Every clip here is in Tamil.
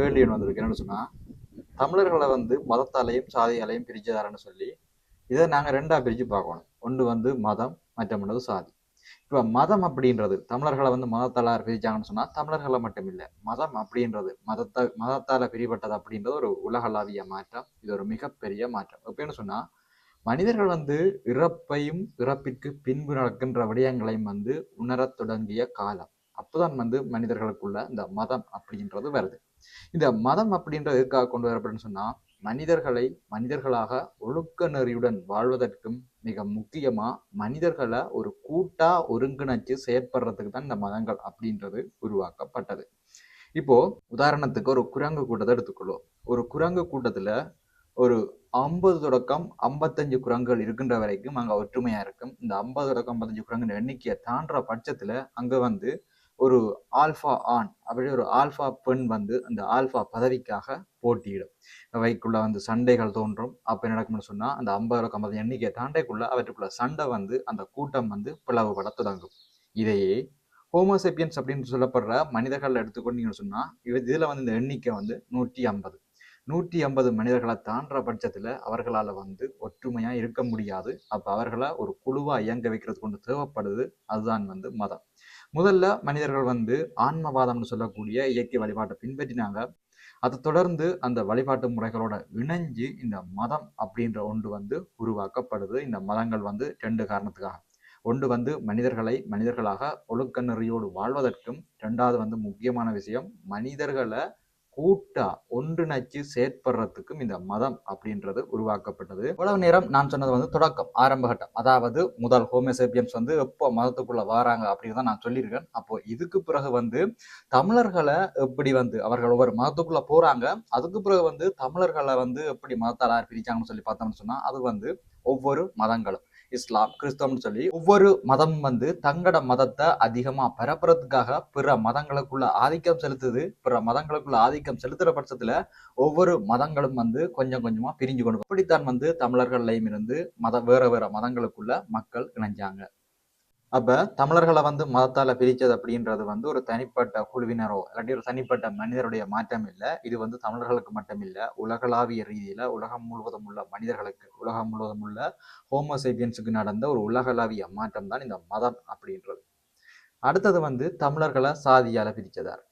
கேள்வி ஒன்று வந்திருக்கு. என்னன்னு சொன்னா தமிழர்களை வந்து மதத்தாலையும் சாதியாலையும் பிரிச்சதாரன்னு சொல்லி இதை நாங்கள் ரெண்டா பிரித்து பார்க்கணும். ஒன்று வந்து மதம் மற்றொன்று சாதி. இப்போ மதம் அப்படின்றது தமிழர்களை வந்து மதத்தால பிரிச்சாங்கன்னு சொன்னால் தமிழர்களை மட்டும் இல்லை மதம் அப்படின்றது மதத்தை மதத்தால் பிரிபட்டது அப்படின்றது ஒரு உலகளாவிய மாற்றம். இது ஒரு மிகப்பெரிய மாற்றம். எப்படின்னு சொன்னால் மனிதர்கள் வந்து இறப்பையும் இறப்பிற்கு பின்பு நடக்கின்ற விடயங்களையும் வந்து உணரத் தொடங்கிய காலம். அப்போதான் வந்து மனிதர்களுக்குள்ள இந்த மதம் அப்படின்றது வருது. இந்த மதம் அப்படின்றது எதுக்காக கொண்டு வரப்படுன்னு சொன்னா மனிதர்களை மனிதர்களாக ஒழுக்க நெறியுடன் வாழ்வதற்கும் மிக முக்கியமா மனிதர்களை ஒரு கூட்டா ஒருங்கிணைச்சு செயற்படுறதுக்கு தான் இந்த மதங்கள் அப்படின்றது உருவாக்கப்பட்டது. இப்போ உதாரணத்துக்கு ஒரு குரங்கு கூட்டத்தை எடுத்துக்கொள்வோம். ஒரு குரங்கு கூட்டத்துல ஒரு ஐம்பது தொடக்கம் ஐம்பத்தஞ்சு குரங்குகள் இருக்கின்ற வரைக்கும் அங்க ஒற்றுமையா இருக்கும். இந்த ஐம்பது தொடக்கம் ஐம்பத்தஞ்சு குரங்கு எண்ணிக்கையை தாண்டுற பட்சத்துல அங்க வந்து ஒரு ஆல்ஃபா ஆண் அப்படி ஒரு ஆல்ஃபா பெண் வந்து அந்த ஆல்ஃபா பதவிக்காக போட்டியிடும். அவைக்குள்ள வந்து சண்டைகள் தோன்றும். அப்போ என்ன நடக்கும்னு சொன்னால் அந்த ஐம்பது ஐம்பது எண்ணிக்கை தாண்டைக்குள்ள அவற்றுக்குள்ள சண்டை வந்து அந்த கூட்டம் வந்து பிளவுபட தொடங்கும். இதையே ஹோமோசெப்பியன்ஸ் அப்படின்னு சொல்லப்படுற மனிதர்கள் எடுத்துக்கொண்டீங்கன்னு சொன்னால் இவ இதில் வந்து இந்த எண்ணிக்கை வந்து நூற்றி ஐம்பது. நூற்றி ஐம்பது மனிதர்களை தாண்டுற பட்சத்தில் அவர்களால் வந்து ஒற்றுமையாக இருக்க முடியாது. அப்போ அவர்களை ஒரு குழுவாக இயங்க வைக்கிறது கொண்டு தேவைப்படுது. அதுதான் வந்து மதம். முதல்ல மனிதர்கள் வந்து ஆன்மவாதம்னு சொல்லக்கூடிய இயற்கை வழிபாட்டை பின்பற்றினாங்க. அதை தொடர்ந்து அந்த வழிபாட்டு முறைகளோட இணைஞ்சு இந்த மதம் அப்படின்ற ஒன்று வந்து உருவாக்கப்படுது. இந்த மதங்கள் வந்து ரெண்டு காரணத்துக்காக. ஒன்று வந்து மனிதர்களை மனிதர்களாக ஒழுக்க நெறியோடு வாழ்வதற்கும் ரெண்டாவது வந்து முக்கியமான விஷயம் மனிதர்களை கூட்டா ஒன்றிணைச்சு செயற்படுறதுக்கும் இந்த மதம் அப்படின்றது உருவாக்கப்பட்டது. இவ்வளவு நேரம் நான் சொன்னது வந்து தொடக்கம் ஆரம்ப கட்டம். அதாவது முதல் ஹோமியோசேபியன்ஸ் வந்து எப்போ மதத்துக்குள்ள வராங்க அப்படின்னு தான் நான் சொல்லியிருக்கேன். அப்போ இதுக்கு பிறகு வந்து தமிழர்களை எப்படி வந்து அவர்கள் ஒவ்வொரு மதத்துக்குள்ள போறாங்க அதுக்கு பிறகு வந்து தமிழர்களை வந்து எப்படி மதத்தால் பிரிச்சாங்கன்னு சொல்லி பார்த்தோம்னு சொன்னா அது வந்து ஒவ்வொரு மதங்களும். இஸ்லாம் கிறிஸ்தவம்னு சொல்லி ஒவ்வொரு மதம் வந்து தங்களோட மதத்தை அதிகமா பரப்புறதுக்காக பிற மதங்களுக்குள்ள ஆதிக்கம் செலுத்துது. பிற மதங்களுக்குள்ள ஆதிக்கம் செலுத்துற பட்சத்துல ஒவ்வொரு மதங்களும் வந்து கொஞ்சம் கொஞ்சமா பிரிஞ்சு கொண்டு அப்படித்தான் வந்து தமிழர்களையும் இருந்து மத வேற வேற மதங்களுக்குள்ள மக்கள் இணைஞ்சாங்க. அப்ப தமிழர்களை வந்து மதத்தால பிரிச்சது அப்படின்றது வந்து ஒரு தனிப்பட்ட குழுவினரோ இல்லாட்டி ஒரு தனிப்பட்ட மனிதருடைய மாற்றம் இல்லை. இது வந்து தமிழர்களுக்கு மட்டும் இல்லை உலகளாவிய ரீதியில உலகம் முழுவதும் உள்ள மனிதர்களுக்கு உலகம் முழுவதும் உள்ள ஹோமோசேபியன்ஸுக்கு நடந்த ஒரு உலகளாவிய மாற்றம் தான் இந்த மதம் அப்படின்றது. அடுத்தது வந்து தமிழர்களை சாதியால பிரிச்சதார்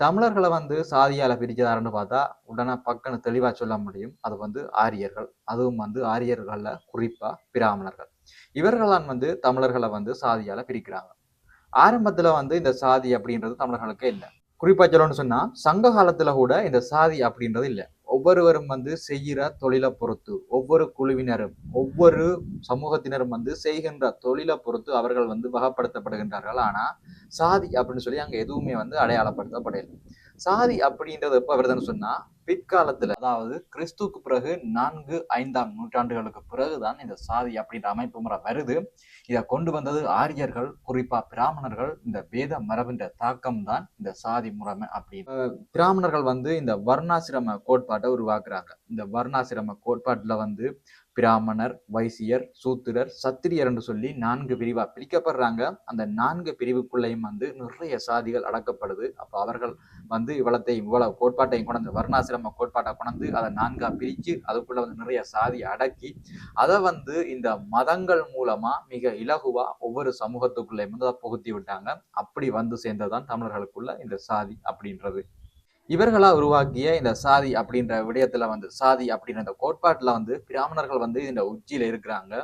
தமிழர்களை வந்து சாதியால பிரிச்சதாருன்னு பார்த்தா உடனே பக்கன்னு தெளிவா சொல்ல முடியும். அது வந்து ஆரியர்கள். அதுவும் வந்து ஆரியர்கள்ல குறிப்பா பிராமணர்கள். இவர்களான் வந்து தமிழர்களை வந்து சாதியால பிரிக்கிறாங்க. ஆரம்பத்துல வந்து இந்த சாதி அப்படின்றது தமிழர்களுக்கு இல்லை. குறிப்பா சொல்லணும்னு சொன்னா சங்க காலத்துல கூட இந்த சாதி அப்படின்றது இல்லை. ஒவ்வொருவரும் வந்து செய்கிற தொழிலை பொறுத்து ஒவ்வொரு குழுவினரும் ஒவ்வொரு சமூகத்தினரும் வந்து செய்கின்ற தொழிலை பொறுத்து அவர்கள் வந்து வகைப்படுத்தப்படுகின்றார்கள். ஆனா சாதி அப்படின்னு சொல்லி அங்க எதுவுமே வந்து அடையாளப்படுத்தப்படல. சாதி அப்படின்றது எப்ப வருதுன்னு சொன்னா பிற்காலத்துல அதாவது கிறிஸ்துக்கு பிறகு நான்கு ஐந்தாம் நூற்றாண்டுகளுக்கு பிறகுதான் இந்த சாதி அப்படின்ற அமைப்பு முறை வருது. இதை கொண்டு வந்தது ஆரியர்கள் குறிப்பா பிராமணர்கள். இந்த வேத மரபின்ற தாக்கம் தான் இந்த சாதி முறைமை அப்படின்னு. பிராமணர்கள் வந்து இந்த வர்ணாசிரம கோட்பாட்டை உருவாக்குறாங்க. இந்த வர்ணாசிரம கோட்பாட்டுல வந்து பிராமணர் வைசியர் சூத்திரர் சத்திரியர் என்று சொல்லி நான்கு பிரிவா பிரிக்கப்படுறாங்க. அந்த நான்கு பிரிவுக்குள்ளேயும் வந்து நிறைய சாதிகள் அடக்கப்படுது. அப்ப அவர்கள் வந்து இவ்வளத்தையும் இவ்வளவு கோட்பாட்டையும் கொண்டு வர்ணாசிரம கோட்பாட்டை கொண்டு அதை நான்காக பிரித்து அதுக்குள்ள வந்து நிறைய சாதி அடக்கி அதை வந்து இந்த மதங்கள் மூலமாக மிக இலகுவாக ஒவ்வொரு சமூகத்துக்குள்ளேயும் வந்து அதை புகுத்தி விட்டாங்க. அப்படி வந்து சேர்ந்ததுதான் தமிழர்களுக்குள்ள இந்த சாதி அப்படின்றது. இவர்களா உருவாக்கிய இந்த சாதி அப்படின்ற விடயத்துல வந்து சாதி அப்படின்ற இந்த கோட்பாட்டுல வந்து பிராமணர்கள் வந்து இந்த உச்சியில இருக்கிறாங்க.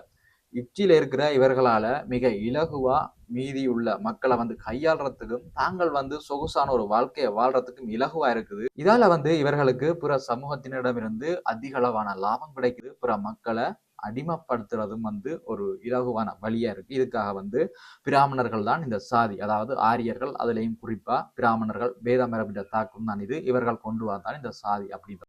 உச்சியில இருக்கிற இவர்களால மிக இலகுவா மீதி உள்ள மக்களை வந்து கையாளுறதுக்கும் தாங்கள் வந்து சொகுசான ஒரு வாழ்க்கையை வாழ்றதுக்கும் இலகுவா இருக்குது. இதால வந்து இவர்களுக்கு பிற சமூகத்தினரிடமிருந்து அதிக அளவான லாபம் கிடைக்குது. பிற மக்களை அடிமைப்படுத்துறதும் வந்து ஒரு இலகுவான வழியா இருக்கு. இதுக்காக வந்து பிராமணர்கள் தான் இந்த சாதி அதாவது ஆரியர்கள் அதுலேயும் குறிப்பா பிராமணர்கள் வேத மரபிட தாக்கம் தான் இது. இவர்கள் கொண்டு வந்தான் இந்த சாதி அப்படின்ற